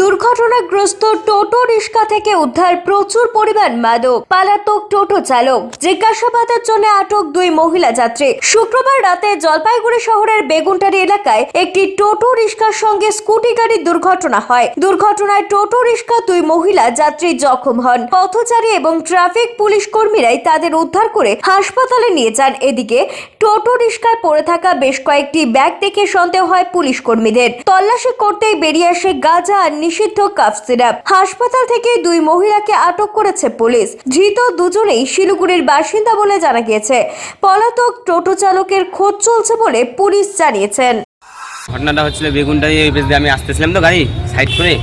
দুর্ঘটনাগ্রস্ত টোটো রিক্সা থেকে উদ্ধার প্রচুর পরিমাণ মাদক। পালাতক টোটো চালক জিজ্ঞাসাবাদের জন্য আটক দুই মহিলা যাত্রী। শুক্রবার রাতে জলপাইগুড়ি শহরের বেগুনটারি এলাকায় একটি টোটো রিক্সার সঙ্গে স্কুটি গাড়ির দুর্ঘটনা হয়। দুর্ঘটনায় টোটো রিক্সা দুই মহিলা যাত্রী জখম হন। পথচারী এবং ট্রাফিক পুলিশ কর্মীরাই তাদের উদ্ধার করে হাসপাতালে নিয়ে যান। এদিকে টোটো রিক্সায় পড়ে থাকা বেশ কয়েকটি ব্যাগ দেখে সন্দেহ হয় পুলিশ কর্মীদের। তল্লাশি করতেই বেরিয়ে আসে গাঁজা আর নিষিদ্ধ কাফ সিরাপ। হাসপাতাল থেকে দুই মহিলাকে আটক করেছে পুলিশ। ধৃত দুজনেই শিলিগুড়ির বাসিন্দা বলে জানা গিয়েছে। পলাতক টোটো চালকের খোঁজ চলছে বলে পুলিশ জানিয়েছেন। ঘটনাটা হচ্ছিল বেগুনটারি ওই বেশ দিয়ে আমি আসতেছিলাম তো গাড়ি সাইড করে।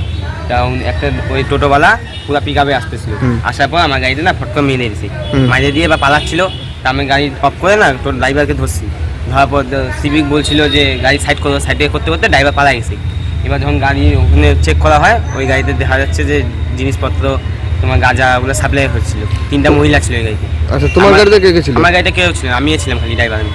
তখন একটা ওই টোটোওয়ালা পুরো পিক আপে আসতেছিল। আসার পর আমার গাড়িটা না ফট করে মেরে দিয়েছি। মাইরে দিয়ে বা পালাচ্ছিল। তা আমি গাড়ি অফ করে না ড্রাইভারকে ধরছি। ধরার পর সিভিক বলছিল যে গাড়ি সাইড করো সাইডে করতে করতে ড্রাইভার পালা গেছে। এবার যখন গাড়ি ওখানে চেক করা হয় ওই গাড়িতে দেখা যাচ্ছে যে জিনিসপত্র তোমার গাঁজা ওগুলো সাপ্লাই হচ্ছিল। তিনটা মহিলা ছিল ওই গাড়িতে। আচ্ছা তোমার গাড়িতে কে কে ছিল? আমার গাড়িতে কেউ ছিল আমি ছিলাম খালি ড্রাইভার আমি।